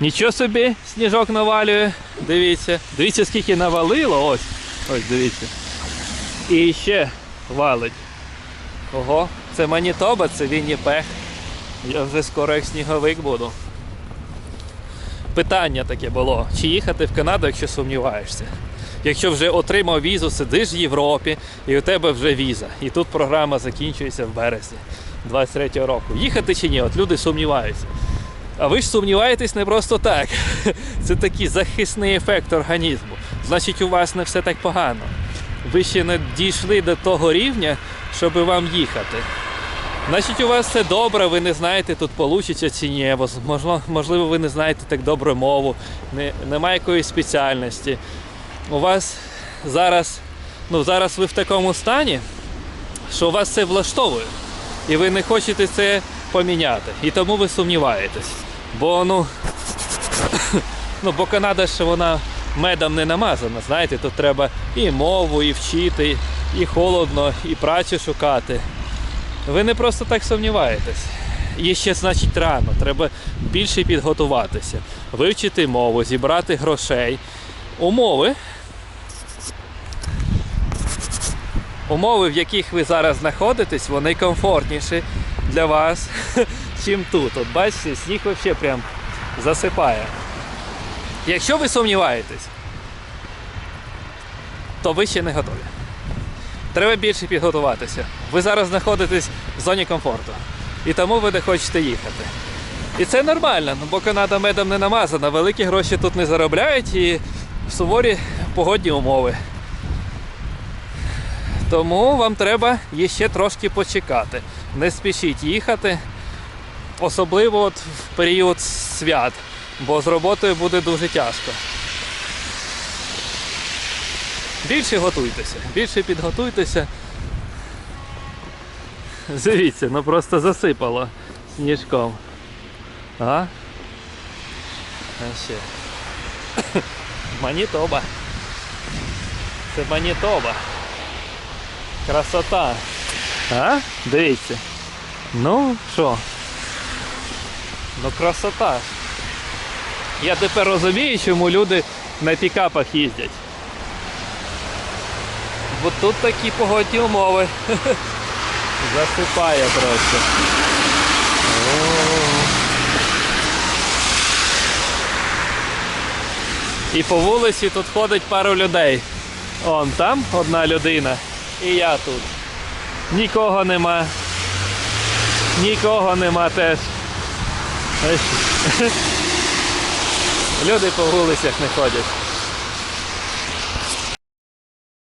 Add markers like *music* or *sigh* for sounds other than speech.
Нічого собі, сніжок навалює. Дивіться. Дивіться, скільки навалило. Ось. Ось дивіться. І ще валить. Ого, це Манітоба, це Вінніпех. Я вже скоро як сніговик буду. Питання таке було: чи їхати в Канаду, якщо сумніваєшся? Якщо вже отримав візу, сидиш в Європі, і у тебе вже віза. І тут програма закінчується в березні 23-го року. Їхати чи ні? От люди сумніваються. А ви ж сумніваєтесь не просто так. *laughs* Це такий захисний ефект організму. Значить, у вас не все так погано. Ви ще не дійшли до того рівня, щоб вам їхати. Значить, у вас все добре, ви не знаєте, тут получиться чи ні. Можливо, ви не знаєте так добре мову, не, немає якоїсь спеціальності. У вас зараз, ну зараз ви в такому стані, що вас це влаштовує. І ви не хочете це поміняти. І тому ви сумніваєтесь. Бо ну, *coughs* ну бо Канада ще вона медом не намазана. Знаєте, тут треба і мову, і вчити, і холодно, і працю шукати. Ви не просто так сумніваєтесь. І ще, значить, рано. Треба більше підготуватися, вивчити мову, зібрати грошей. Умови. Умови, в яких ви зараз знаходитесь, вони комфортніші для вас, *laughs* чим тут. От бачите, сніг взагалі прям засипає. Якщо ви сумніваєтесь, то ви ще не готові. Треба більше підготуватися. Ви зараз знаходитесь в зоні комфорту. І тому ви не хочете їхати. І це нормально, ну, бо Канада медом не намазана, великі гроші тут не заробляють і суворі погодні умови. Тому вам треба ще трошки почекати. Не спішіть їхати, особливо от в період свят, бо з роботою буде дуже тяжко. Більше готуйтеся, більше підготуйтеся. Дивіться, ну просто засипало сніжком. А? А ще. *coughs* Манітоба. Це Манітоба. Красота. А? Дивіться. Ну, що? Ну красота. Я тепер розумію, чому люди на пікапах їздять. Бо тут такі погодні умови. *laughs* Засипає просто. І по вулиці тут ходить пару людей. Он там одна людина. І я тут. Нікого нема. Нікого нема теж. *laughs* Люди по вулицях не ходять.